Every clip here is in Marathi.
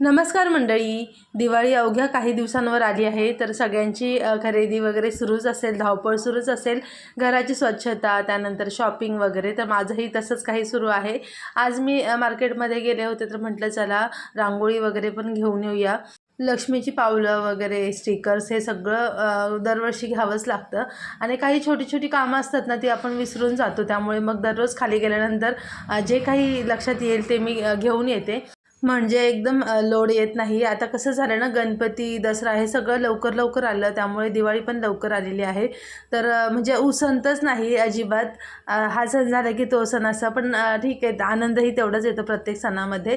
नमस्कार मंडळी. दिवाळी अवघ्या काही दिवसांवर आली आहे. तर सगळ्यांची खरेदी वगैरे सुरूच असेल धावपळ सुरूच असेल घराची स्वच्छता त्यानंतर शॉपिंग वगैरे तर माझंही तसंच काही सुरू आहे. आज मी मार्केटमध्ये गेले होते तर म्हटलं चला रांगोळी वगैरे पण घेऊन येऊया. लक्ष्मीची पावलं वगैरे स्टिकर्स हे सगळं दरवर्षी घ्यावंच लागतं. आणि काही छोटी छोटी कामं असतात ना ती आपण विसरून जातो. त्यामुळे मग दररोज खाली गेल्यानंतर जे काही लक्षात येईल ते मी घेऊन येते. म्हणजे एकदम लोड येत नाही. आता कसं झालं ना गणपती दसरा हे सगळं लवकर लवकर आलं. त्यामुळे दिवाळी पण लवकर आलेली आहे. तर म्हणजे उसंतच नाही अजिबात. हा सण झाला की तो सण असा पण ठीक आहे आनंदही तेवढाच येतो प्रत्येक सणामध्ये.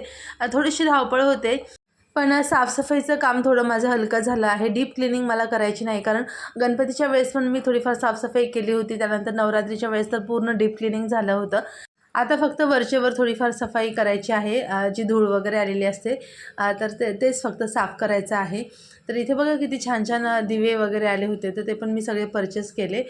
थोडीशी धावपळ होते. पण साफसफाईचं काम थोडं माझं हलकं झालं आहे. डीप क्लिनिंग मला करायची नाही कारण गणपतीच्या वेळेस पण मी थोडीफार साफसफाई केली होती. त्यानंतर नवरात्रीच्या वेळेस तर पूर्ण डीप क्लिनिंग झालं होतं. आता फक्त वरचेवर थोडीफार सफाई करायची आहे जी धूळ वगैरे आलेली असते तर ते तेच फक्त साफ करायचं आहे. तर इथे बघा किती छान छान दिवे वगैरे आले होते तर ते पण मी सगळे परचेस केले.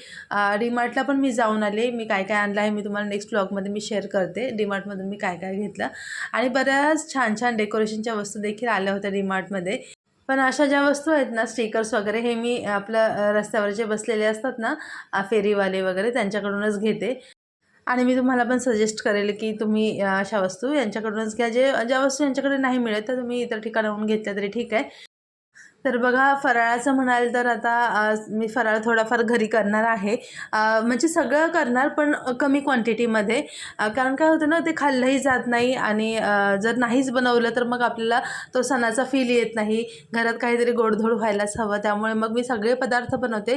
डीमार्टला पण मी जाऊन आले मी काय काय आणलं आहे मी तुम्हाला नेक्स्ट ब्लॉगमध्ये मी शेअर करते. डीमार्टमधून मी काय काय घेतलं. आणि बऱ्याच छान छान डेकोरेशनच्या वस्तू देखील आल्या होत्या डीमार्टमध्ये पण अशा ज्या वस्तू आहेत ना स्टिकर्स वगैरे हे मी आपलं रस्त्यावर जे बसलेले असतात ना फेरीवाले वगैरे त्यांच्याकडूनच घेते. आणि मी तुम्हाला पण सजेस्ट करेल की तुम्ही अशा वस्तू यांच्याकडूनच घ्या. जे ज्या वस्तू यांच्याकडे नाही मिळत तर तुम्ही इतर ठिकाणाहून घेतल्या तरी ठीक आहे. तर बघा फराळाचं म्हणाल तर आता मी फराळ थोडाफार घरी करणार आहे. म्हणजे सगळं करणार पण कमी क्वांटिटीमध्ये कारण काय होतं ना ते खाल्लंही जात नाही आणि जर नाहीच बनवलं तर मग आपल्याला तो सणाचा फील येत नाही. घरात काहीतरी गोडधोड व्हायलाच हवं. त्यामुळे मग मी सगळे पदार्थ बनवते.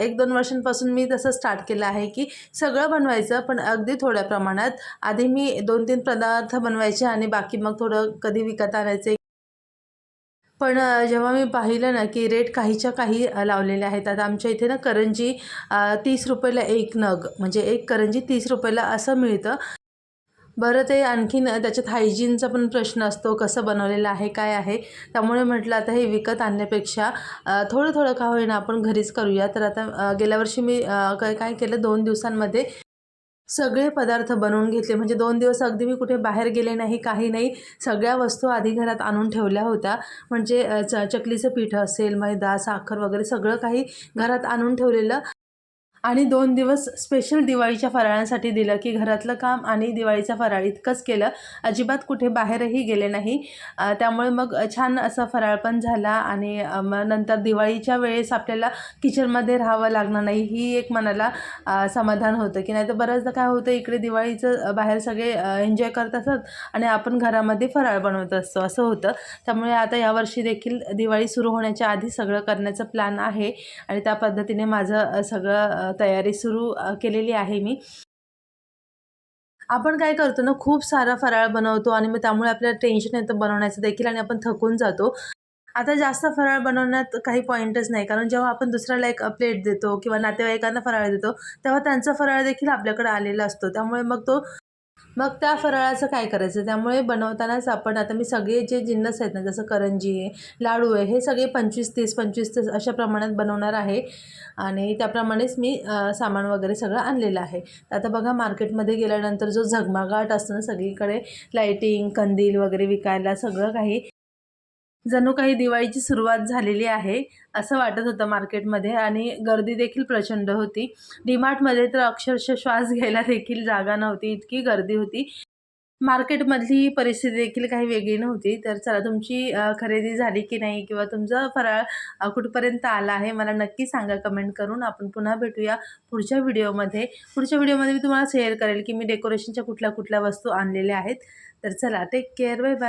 एक दोन वर्षांपासून मी तसं स्टार्ट केलं आहे की सगळं बनवायचं पण अगदी थोड्या प्रमाणात. आधी मी दोन तीन पदार्थ बनवायचे आणि बाकी मग थोडं कधी विकत आणायचे. पण जेव्हा मी पाहिलं ना की रेट काहीच्या काही लावलेले आहेत. आता आमच्या इथे ना करंजी तीस रुपयाला एक नग. म्हणजे एक करंजी तीस रुपयाला असं मिळतं. बरं ते आणखीन त्याच्यात हायजीनचा पण प्रश्न असतो कसं बनवलेलं आहे काय आहे. त्यामुळे म्हटलं आता हे विकत आणण्यापेक्षा थोडं थोडं का होईना आपण घरीच करूया. तर आता गेल्या वर्षी मी काय काय केलं दोन दिवसांमध्ये सगळे पदार्थ बनवून घेतले. म्हणजे दोन दिवस अगदी मी कुठे बाहेर गेले नाही काही नाही सगळ्या वस्तू आधी घरात आणून ठेवल्या होत्या. म्हणजे च चकलीचं पीठ असेल मैदा साखर वगैरे सगळं काही घरात आणून ठेवलेलं. आणि दोन दिवस स्पेशल दिवाळीच्या फराळांसाठी दिलं की घरातलं काम आणि दिवाळीचा फराळ इतकंच केलं. अजिबात कुठे बाहेरही गेले नाही. त्यामुळे मग छान असा फराळ पण झाला आणि मग नंतर दिवाळीच्या वेळेस आपल्याला किचनमध्ये राहावं लागणार नाही ही एक मनाला समाधान होतं. की नाही तर बऱ्याचदा काय होतं इकडे दिवाळीचं बाहेर सगळे एन्जॉय करत असतात आणि आपण घरामध्ये फराळ बनवत असतो असं होतं. त्यामुळे आता यावर्षी देखील दिवाळी सुरू होण्याच्या आधी सगळं करण्याचं प्लॅन आहे आणि त्या पद्धतीने माझं सगळं तयारी सुरू केलेली आहे मी. आपण काय करतो ना खूप सारा फराळ बनवतो आणि मग त्यामुळे आपल्याला टेन्शन येतं बनवण्याचं देखील आणि आपण थकून जातो. आता जास्त फराळ बनवण्यात काही पॉईंटच नाही. कारण जेव्हा आपण दुसऱ्याला एक प्लेट देतो किंवा नातेवाईकांना फराळ देतो तेव्हा त्यांचा फराळ देखील आपल्याकडे आलेला असतो. त्यामुळे मग तो मग त्या फराळाचं काय करायचं? त्यामुळे बनवतानाच आपण आता मी सगळे जे जिन्नस आहेत ना जसं करंजी आहे लाडू आहे हे सगळे पंचवीस तीस पंचवीस तीस अशा प्रमाणात बनवणार आहे. आणि त्याप्रमाणेच मी सामान वगैरे सगळं आणलेलं आहे. आता बघा मार्केटमध्ये गेल्यानंतर जो झगमगाट असतो ना सगळीकडे लाईटिंग कंदील वगैरे विकायला सगळं काही जणू काही दिवाळीची सुरुवात झालेली आहे असं वाटत होतं मार्केटमध्ये आणि गर्दी देखील प्रचंड होती. डीमार्टमध्ये तर अक्षरशः श्वास घ्यायला देखील जागा नव्हती इतकी गर्दी होती. मार्केटमधली परिस्थिती देखील काही वेगळी नव्हती. तर चला तुमची खरेदी झाली की नाही किंवा तुमचा फराळ कुठपर्यंत आला आहे मला नक्की सांगा कमेंट करून. आपण पुन्हा भेटूया पुढच्या व्हिडिओमध्ये. पुढच्या व्हिडिओमध्ये मी तुम्हाला शेअर करेल की मी डेकोरेशनच्या कुठल्या कुठल्या वस्तू आणलेल्या आहेत. तर चला टेक केअर बाय बाय